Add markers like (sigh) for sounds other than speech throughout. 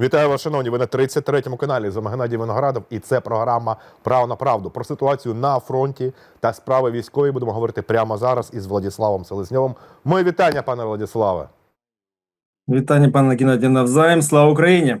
Вітаю вас, шановні. Ви на 33-му каналі з Геннадій Виноградов, і це програма Право на правду про ситуацію на фронті та справи військові. Будемо говорити прямо зараз із Владиславом Селезньовим. Моє вітання, пане Владиславе. Вітання, пане Геннадій, навзаєм. Слава Україні!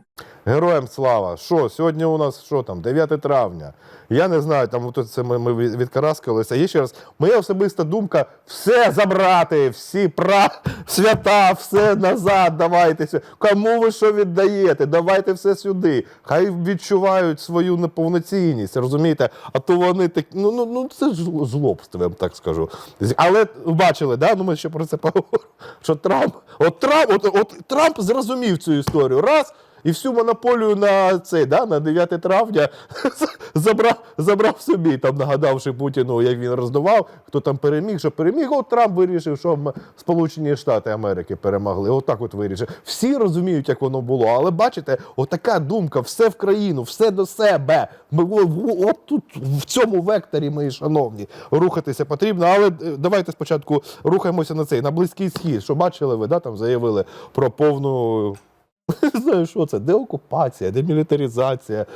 Героям слава! Що сьогодні у нас що там? 9 травня. Я не знаю, там це ми, ми від- відкараскалися. Є ще раз, моя особиста думка: все забрати, всі пра свята, все назад. Давайте Кому ви що віддаєте? Давайте все сюди. Хай відчувають свою неповноцінність, розумієте? А то вони так, ну ну ну це ж злобство, я так скажу. Але бачили, да? Ну ми ще про це (laughs) поговоримо. Що Трамп, от Трамп, от, от Трамп зрозумів цю історію. Раз. І всю монополію на цей, да, на 9 травня (laughs) забрав, забрав собі, там нагадавши Путіну, як він роздував, хто там переміг, що переміг. От Трамп вирішив, що Сполучені Штати Америки перемогли. Отак от вирішив. Всі розуміють, як воно було. Але бачите, отака думка, все в країну, все до себе. Ми от тут в цьому векторі, мої шановні, рухатися потрібно. Але е, давайте спочатку рухаємося на цей на близький схід. Що бачили ви, да, там заявили про повну. (laughs) Не знаю, що це, деокупація, демілітаризація,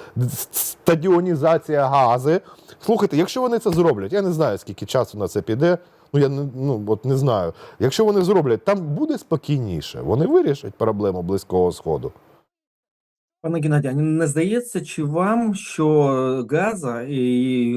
стадіонізація гази. Слухайте, якщо вони це зроблять, я не знаю, скільки часу на це піде. Ну я не ну от не знаю. Якщо вони зроблять, там буде спокійніше. Вони вирішать проблему близького сходу. Пане Геннадій, не здається, чи вам, що Газа і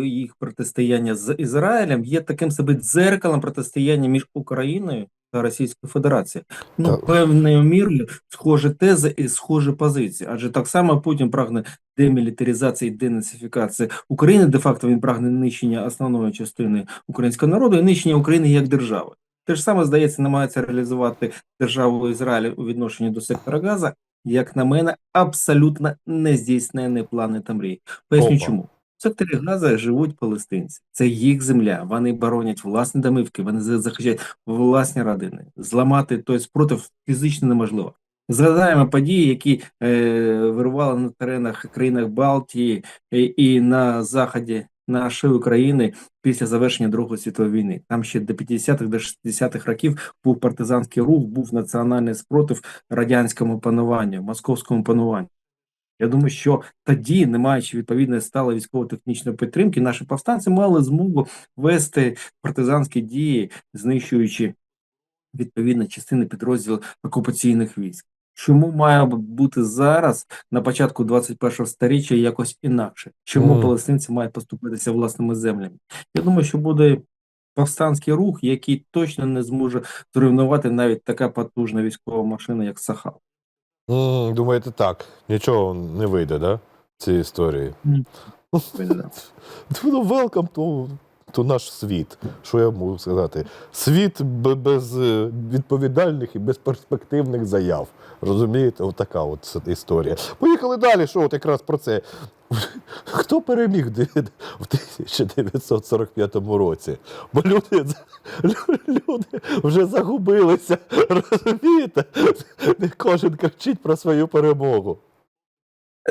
їх протистояння з Ізраїлем є таким собі дзеркалом протистояння між Україною та Російською Федерацією? Ну, Так. певною мірою схожі тези і схожі позиції. Адже так само Путін прагне демілітаризації, денацифікації України. Де факто він прагне нищення основної частини українського народу і нищення України як держави. Те ж саме здається, намагається реалізувати державу Ізраїль у відношенні до сектора Газа. Як на мене, абсолютно нездійснені плани та мрії. Поясню Опа. чому. В секторі Газа живуть палестинці. Це їх земля. Вони боронять власні домівки, вони захищають власні родини. Зламати той спротив фізично неможливо. Згадаємо події, які е, вирували на теренах країнах Балтії е, і на заході нашої України після завершення Другої світової війни. Там ще до 50-х, до 60-х років був партизанський рух, був національний спротив радянському пануванню, московському пануванню. Я думаю, що тоді, не маючи відповідної сталої військово-технічної підтримки, наші повстанці мали змогу вести партизанські дії, знищуючи відповідно частини підрозділів окупаційних військ. Чому має бути зараз на початку 21-го сторіччя якось інакше? Чому Мгм. палестинці мають поступитися власними землями? Я думаю, що буде повстанський рух, який точно не зможе зруйнувати навіть така потужна військова машина, як Сахал. М, Думаєте, так? Нічого не вийде, да? Ці історії. Ні. (laughs) Ну, welcome to, to наш світ. Що я можу сказати? Світ без е, відповідальних і безперспективних заяв. Розумієте, отака от історія. Поїхали далі. Що от якраз про це? (laughs) Хто переміг в 1945 році? Бо люди, люди вже загубилися. (laughs) Розумієте? Кожен кричить про свою перемогу.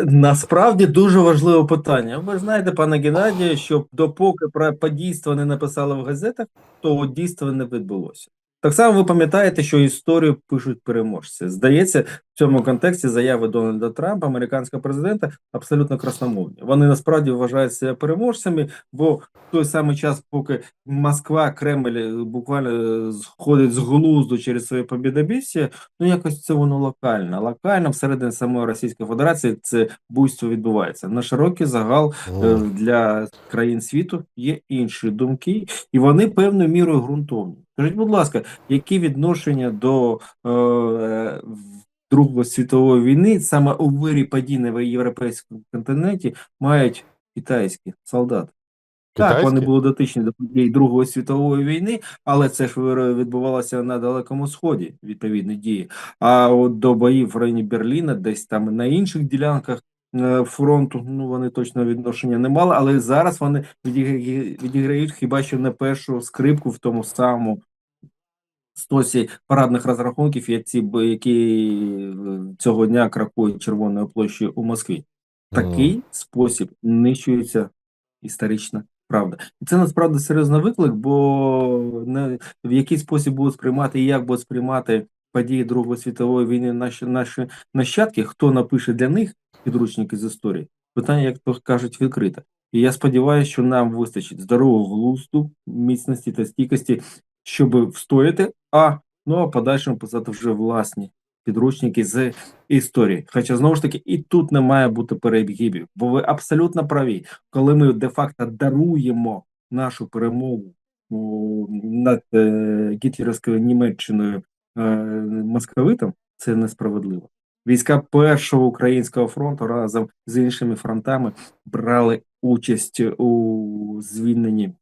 Насправді дуже важливе питання. Ви знаєте, пане Геннадію, що допоки про подійство не написали в газетах, то дійство не відбулося. Так само ви пам'ятаєте, що історію пишуть переможці. Здається, в цьому контексті заяви Дональда Трампа, американського президента, абсолютно красномовні. Вони насправді вважають себе переможцями, бо в той самий час, поки Москва, Кремль буквально е, сходить з глузду через своє побідобісія, ну якось це воно локально. Локально всередині самої Російської Федерації це буйство відбувається. На широкий загал е, для країн світу є інші думки, і вони певною мірою ґрунтовні. Скажіть, будь ласка, які відношення до е, Другої світової війни саме у вирі подій на європейському континенті мають китайські солдати? Так, вони Китайські? були дотичні до подій Другої світової війни, але це ж відбувалося на Далекому Сході, відповідні дії. А от до боїв в районі Берліна, десь там на інших ділянках фронту, ну вони точно відношення не мали, але зараз вони відіграють хіба що не першу скрипку в тому самому стосі парадних розрахунків, як ці, які е, цього дня кракують Червоною площею у Москві. Такий спосіб нищується історична правда. І це насправді серйозний виклик, бо не в який спосіб будуть сприймати і як будуть сприймати події Другої світової війни наші, наші нащадки, хто напише для них підручники з історії, питання, як то кажуть, відкрите. І я сподіваюся, що нам вистачить здорового глузду, міцності та стійкості, щоб встояти, а ну а подальшому писати вже власні підручники з історії. Хоча знову ж таки, і тут не має бути перебігів, бо ви абсолютно праві, коли ми де-факто даруємо нашу перемогу над е, гітлерівською Німеччиною е, московитам, це несправедливо. Війська першого українського фронту разом з іншими фронтами брали участь у звільненні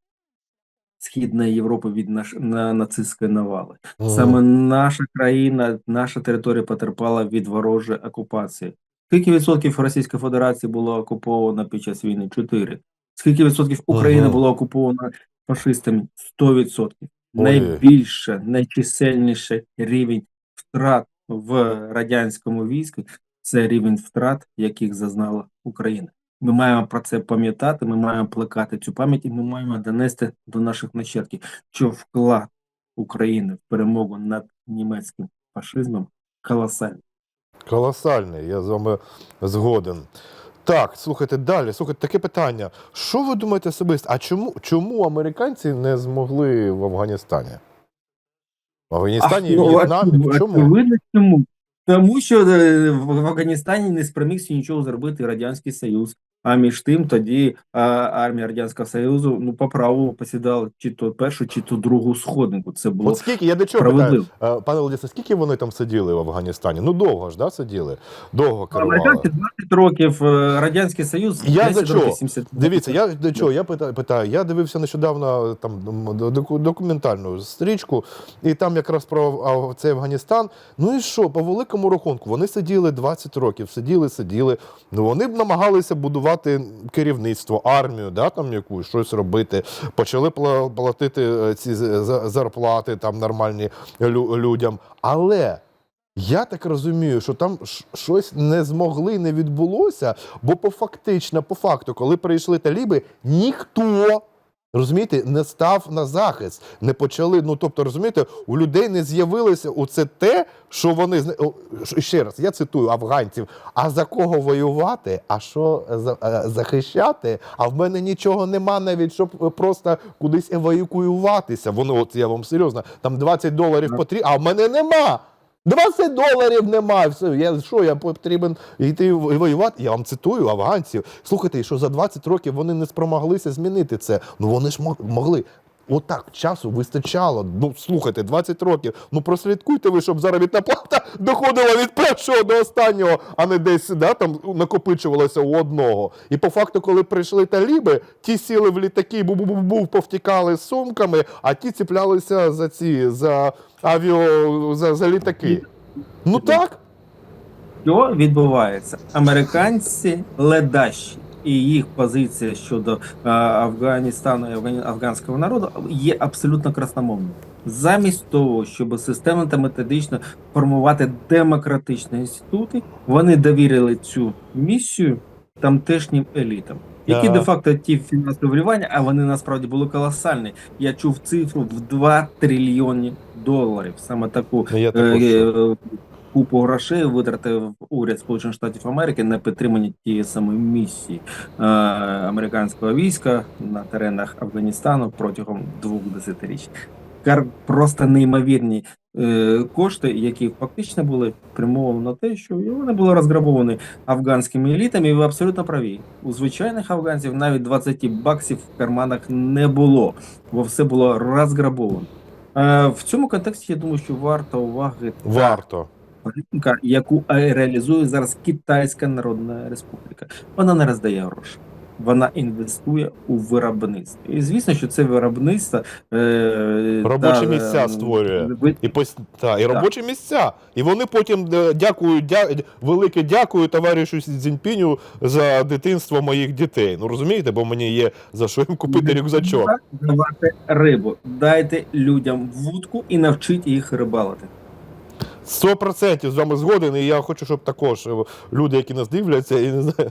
Східної Європи від наш, на, нацистської навали. Мгм. Саме наша країна, наша територія потерпала від ворожої окупації. Скільки відсотків Російської Федерації було окуповано під час війни? Чотири. Скільки відсотків України Мгм. було окуповано фашистами? Сто відсотків. Найбільше, найчисельніший рівень втрат в радянському війську це рівень втрат, яких зазнала Україна. Ми маємо про це пам'ятати, ми маємо плекати цю пам'ять, і ми маємо донести до наших нащадків, що вклад України в перемогу над німецьким фашизмом колосальний. Колосальний, я з вами згоден. Так, слухайте далі. Слухайте, таке питання. Що ви думаєте особисто? А чому, чому американці не змогли в Афганістані? В Афганістані і ну, В'єтнамі? очевидно, Чому? Тому що е, в в Афганістані не спромігся нічого зробити Радянський Союз. А між тим тоді а, армія Радянського Союзу ну по праву посідала чи то першу, чи то другу сходинку. Це було От скільки, я до чого питаю. Пане Володимире, скільки вони там сиділи в Афганістані? Ну довго ж, да, сиділи? Довго керували. Американці 20 років, е, Радянський Союз Я за чого? 70 Дивіться, я до чого я питаю. Я дивився нещодавно там доку- документальну стрічку, і там якраз про цей Афганістан. Ну і що, по великому рахунку, вони сиділи 20 років, сиділи, сиділи. Ну вони б намагалися будувати керівництво, армію, да, там якусь щось робити. Почали платити е, ці зарплати там нормальні людям. Але. Я так розумію, що там щось не змогли, не відбулося, бо по фактично, по факту, коли прийшли таліби, ніхто. Розумієте, не став на захист, не почали. Ну тобто, розумієте, у людей не з'явилося оце те, що вони ще раз. Я цитую афганців. А за кого воювати? А що за- е, захищати? А в мене нічого нема навіть, щоб е, просто кудись евакуюватися. Воно, от я вам серйозно, там 20 доларів Так. потрібно, а в мене нема. 20 доларів немає. Все, я що, я потрібен йти воювати? Я вам цитую афганців. Слухайте, що за 20 років вони не спромоглися змінити це. Ну вони ж мог- могли. Отак часу вистачало. Ну слухайте, 20 років. Ну прослідкуйте ви, щоб заробітна плата доходила від першого до останнього, а не десь да, там накопичувалося у одного. І по факту, коли прийшли таліби, ті сіли в літаки, бу-бу-бу-бу, повтікали з сумками, а ті ціплялися за ці за авіо за, за літаки. Ну так. Що відбувається? Американці ледащі, і їх позиція щодо Афганістану і афганського народу є абсолютно красномовною. Замість того, щоб системно та методично формувати демократичні інститути, вони довірили цю місію тамтешнім елітам. Які Ага. де-факто ті фінансові вливання, а вони насправді були колосальні. Я чув цифру в 2 трильйони доларів. Саме таку Ну, я Е, е, купу грошей витратив уряд Сполучених Штатів Америки на підтримання тієї самої місії е, американського війська на теренах Афганістану протягом двох десятиріч. Просто неймовірні е, кошти, які фактично були спрямовані на те, що вони були розграбовані афганськими елітами. І ви абсолютно праві. У звичайних афганців навіть 20 баксів в карманах не було, бо все було розграбовано. Е, В цьому контексті я думаю, що варто уваги Варто. Політика, яку е, реалізує зараз Китайська Народна Республіка. Вона не роздає гроші. Вона інвестує у виробництво. І звісно, що це виробництво е, Робочі та, місця е, створює. ви- І пос... та, і Так. робочі місця. І вони потім е, дякують, дя... велике дякую товаришу Сі Цзіньпіню за дитинство моїх дітей. Ну розумієте, бо мені є за що їм купити рюкзачок. Давати рибу, дайте людям вудку і навчіть їх рибалити. Сто процентів з вами згоден, і я хочу, щоб також е, люди, які нас дивляться, і не знаю,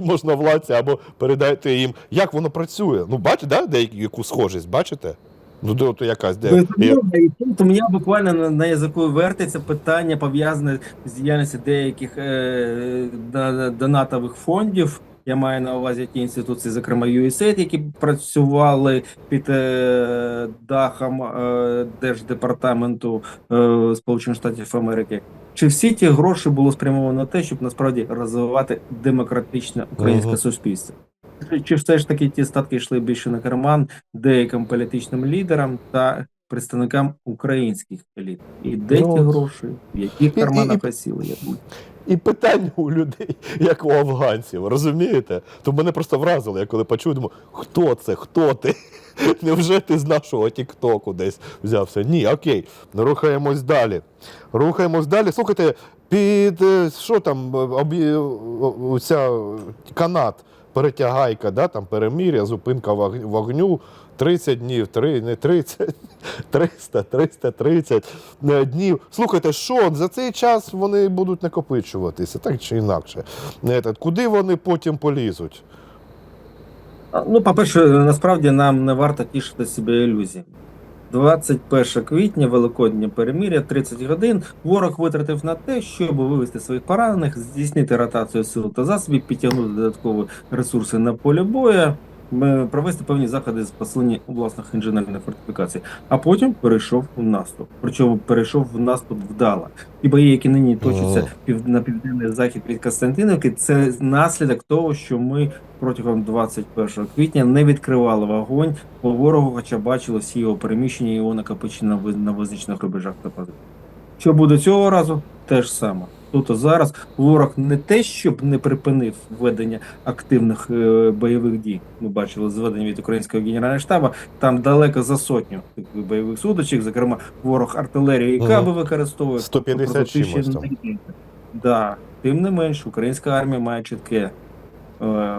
(laughs) можна владці або передайте їм, як воно працює. Ну, бачите, да, деяку яку схожість, бачите? Ну, де от якась, де. І тут у мене буквально на, на язику вертиться питання пов'язане з діяльністю деяких е, донатових фондів. Я маю на увазі ті інституції, зокрема USAID, які працювали під е, дахом е, Держдепартаменту е, Сполучених Штатів Америки. Чи всі ті гроші було спрямовано на те, щоб насправді розвивати демократичне українське Мгм. суспільство? Чи- все ж таки ті статки йшли більше на карман деяким політичним лідерам та представникам українських еліт? І де Ну, ті гроші, в яких карманах осіли? Я думаю. І питання у людей, як у афганців, розумієте? То мене просто вразило, я коли почув, думаю, хто це, хто ти? (laughs) Невже ти з нашого Тіктоку десь взявся? Ні, окей, рухаємось далі. Рухаємось далі. Слухайте, під е, що там, е, обі, ця канат, перетягайка, да, там перемір'я, зупинка вогню. 30 днів, 3, не 30, 300, 330 е, днів. Слухайте, що за цей час вони будуть накопичуватися, так чи інакше. Е, Куди вони потім полізуть? Ну, по-перше, насправді нам не варто тішити себе ілюзіями. 21 квітня, Великоднє переміря, 30 годин. Ворог витратив на те, щоб вивести своїх поранених, здійснити ротацію сил та засобів, підтягнути додаткові ресурси на полі бою, провести певні заходи з посилення власних інженерних фортифікацій. А потім перейшов в наступ. Причому перейшов в наступ вдало. І бої, які нині точаться пів, на південний захід від Константинівки, це наслідок того, що ми протягом 21 квітня не відкривали вогонь по ворогу, хоча бачили всі його переміщення і його накопичення на ви- на визначених рубежах та позиціях. Що буде цього разу, те ж саме. Тут ворог ворог не те, щоб не припинив ведення активних е, бойових дій. Ми бачили зведення від українського генерального штабу. Там далеко за сотню бойових судочок. Зокрема, ворог артилерію і каби використовує. 150 Тобто чимось там. Да. Тим не менш, українська армія має чітке е,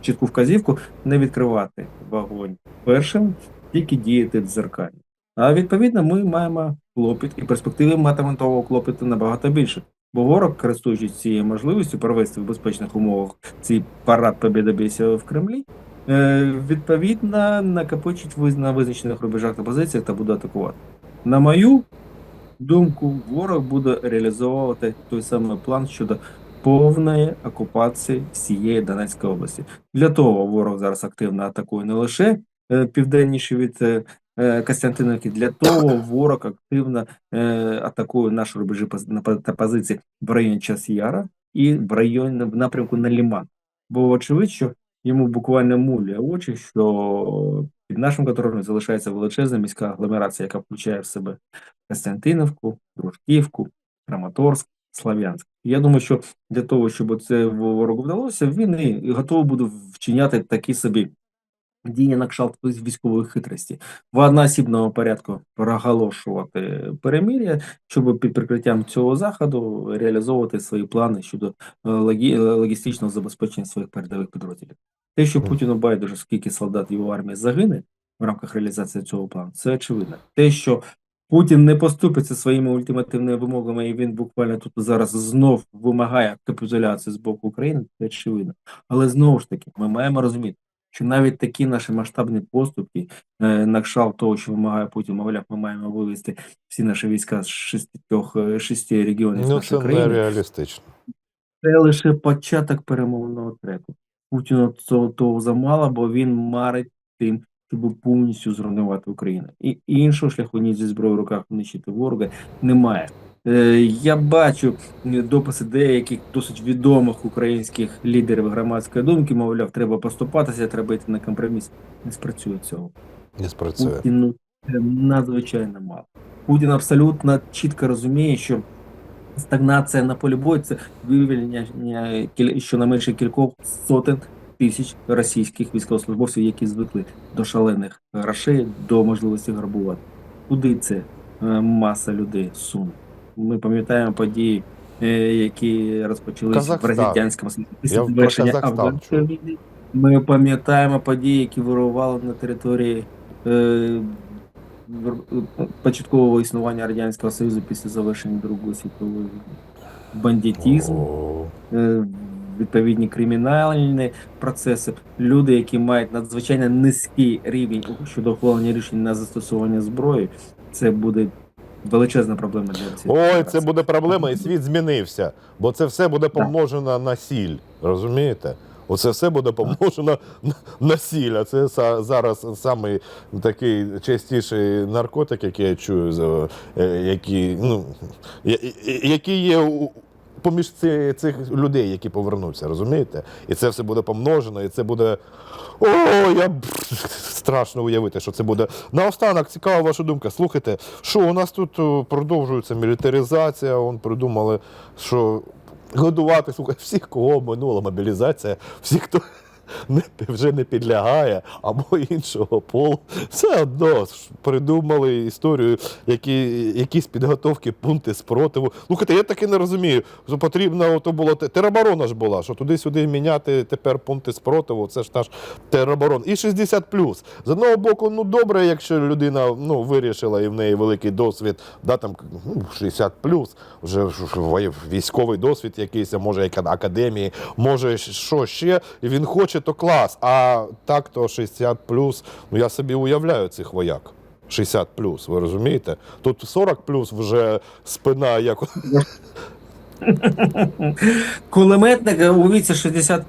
чітку вказівку не відкривати вогонь першим, тільки діяти дзеркально. А відповідно, ми маємо клопіт і перспективи матиме того клопіту набагато більше. Бо ворог, користуючись цією можливістю провести в безпечних умовах цей парад побєдобєсія в Кремлі, е, відповідно накопичить на визначених рубежах та позиціях та буде атакувати. На мою думку, ворог буде реалізовувати той самий план щодо повної окупації всієї Донецької області. Для того ворог зараз активно атакує не лише е, південніше від е, Костянтинівки, для того ворог активно е, атакує наші рубежі та позиції в районі Час-Яра і в районі в напрямку на Ліман. Бо очевидь, що йому буквально муляє очі, що під нашим контролем залишається величезна міська агломерація, яка включає в себе Костянтинівку, Дружківку, Краматорськ, Слав'янськ. Я думаю, що для того, щоб це ворогу вдалося, він і готовий буде вчиняти такі собі дії на кшталт військової хитрості в одноосібному порядку проголошувати перемир'я, щоб під прикриттям цього заходу реалізовувати свої плани щодо е, логі- логістичного забезпечення своїх передових підрозділів. Те, що Путіну байдуже, скільки солдат його армії загине в рамках реалізації цього плану, це очевидно. Те, що Путін не поступиться своїми ультимативними вимогами, і він буквально тут зараз знов вимагає капітуляції з боку України, це очевидно. Але знову ж таки, ми маємо розуміти, що навіть такі наші масштабні поступки е, на кшталт того, що вимагає Путін, мовляв, ми маємо вивести всі наші війська з шістьох е, шести регіонів Ну, нашої це країни. нереалістично. Це лише початок перемовного треку. Путіну цього того замало, бо він марить тим, щоб повністю зруйнувати Україну. І іншого шляху ніж зі зброєю в руках нищити ворога немає. Е, я бачу дописи деяких досить відомих українських лідерів громадської думки, мовляв, треба поступатися, треба йти на компроміс. Не спрацює цього. Не спрацює. Путіну це надзвичайно мало. Путін абсолютно чітко розуміє, що стагнація на полі бою це вивільнення е, щонайменше кількох сотень тисяч російських військовослужбовців, які звикли до шалених грошей, до можливості грабувати. Куди це е, маса людей суне? Ми пам'ятаємо події, е, які розпочалися в радянському Союзі завершення Казахстан афганської війни. Ми пам'ятаємо події, які вирували на території е, початкового існування Радянського Союзу після завершення Другої світової війни. Бандитізм, е, відповідні кримінальні процеси. Люди, які мають надзвичайно низький рівень щодо ухвалення рішень на застосування зброї, це буде величезна проблема для цієї Ой, це буде проблема, і світ змінився. Бо це все буде помножено на сіль. Розумієте? Оце все буде помножено на- сіль. А це зараз самий такий частіший наркотик, який я чую, е, який, ну, який є у- поміж цих людей, які повернуться, розумієте? І це все буде помножено, і це буде. О, я страшно уявити, що це буде. Наостанок, цікава ваша думка. Слухайте, що у нас тут продовжується мілітаризація, он придумали, що годувати слухай, всіх, кого минула мобілізація, всі, хто вже не підлягає, або іншого полу, все одно придумали історію, які, якісь підготовки, пункти спротиву. Слухайте, я таки не розумію, що потрібно то було тероборона ж була, що туди-сюди міняти тепер пункти спротиву, це ж наш тероборон. І 60 З одного боку, ну добре, якщо людина ну, вирішила і в неї великий досвід, да, там ну, 60 вже ж- ж воє- військовий досвід якийсь, може як академії, може що ще, і він хоче, то клас. А так то 60 ну я собі уявляю цих вояк. 60 ви розумієте? Тут 40 вже спина як (laughs) Кулеметник у віці 60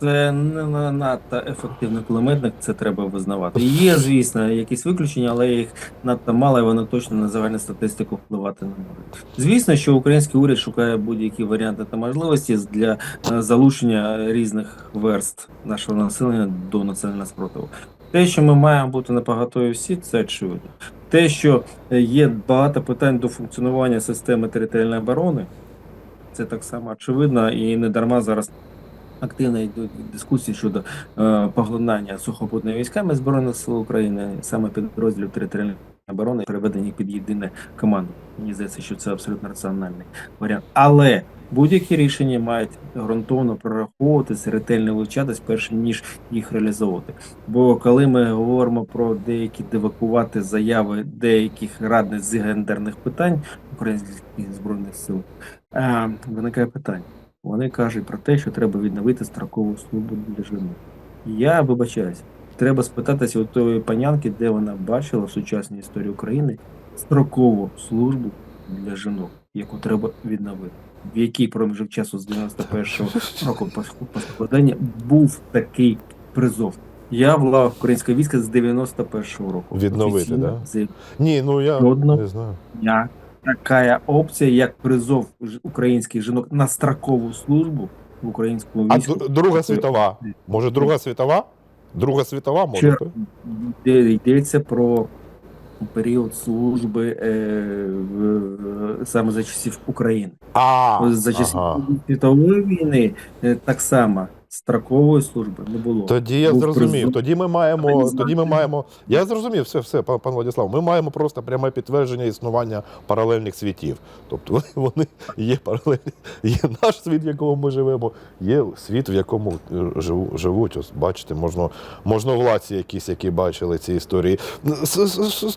це не надто ефективний кулеметник, це треба визнавати. Є, звісно, якісь виключення, але їх надто мало, і вони точно на загальну статистику впливати не можуть. Звісно, що український уряд шукає будь-які варіанти та можливості для е, залучення різних верст нашого населення до національного спротиву. Те, що ми маємо бути напоготові всі, це очевидно. Те, що е, є багато питань до функціонування системи територіальної оборони, це так само очевидно, і не дарма зараз активно йдуть дискусії щодо е, поглинання сухопутними військами Збройних сил України, саме підрозділів територіальної оборони, переведені під єдине команду. Мені здається, що це абсолютно раціональний варіант. Але будь-які рішення мають ґрунтовно прораховуватися, ретельно вивчатись, перш ніж їх реалізовувати. Бо коли ми говоримо про деякі девакувати заяви деяких радниць з гендерних питань українських збройних сил, е, виникає питання. Вони кажуть про те, що треба відновити строкову службу для жінок. Я вибачаюсь, треба спитатися у тої панянки, де вона бачила в сукчасній історії України строкову службу для жінок, яку треба відновити. В який проміжок часу з 91-го року по- по був такий призов. Я в лавах українського війська з 91-го року. Відновити, Офіційно да? Ні, ну я Жодно. не знаю. дня така опція, як призов українських жінок на строкову службу в українському А війську. д- Друга світова? Може, Друга світова? Друга світова може? Йдеться про період служби е, в- саме за часів України. А, За часів ага. світової війни е, так само строкової служби не було. Тоді я Був зрозумів. призов. Тоді ми маємо. Тоді ми маємо. Я зрозумів, все, все, пан пан Владислав. Ми маємо просто пряме підтвердження існування паралельних світів. Тобто (laughs) вони є паралельні. Є наш світ, в якому ми живемо, є світ, в якому е, живуть. Ось бачите, можна, можновладці якісь, які бачили ці історії.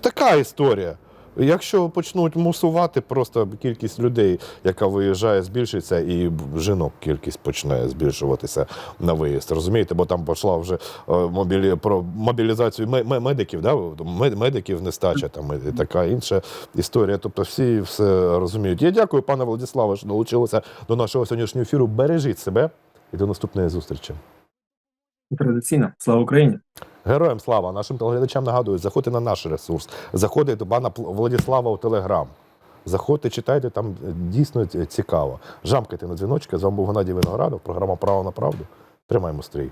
Така історія. Якщо почнуть мусувати, просто кількість людей, яка виїжджає, збільшиться, і жінок кількість почне збільшуватися на виїзд. Розумієте, бо там пішла вже е, мобілі... про мобілізацію ме- ме- медиків, да? медиків нестача там і така інша історія. Тобто всі все розуміють. Я дякую, пане Владиславе, що долучилися до нашого сьогоднішнього ефіру. Бережіть себе і до наступної зустрічі. Традиційно. Слава Україні! Героям слава! Нашим телеглядачам нагадую, заходьте на наш ресурс, заходьте до пана Владислава у Телеграм. Заходьте, читайте, там е, дійсно цікаво. Жамкайте на дзвіночки. З вами був Геннадій Виноградов, програма Право на правду. Тримаємо стрій.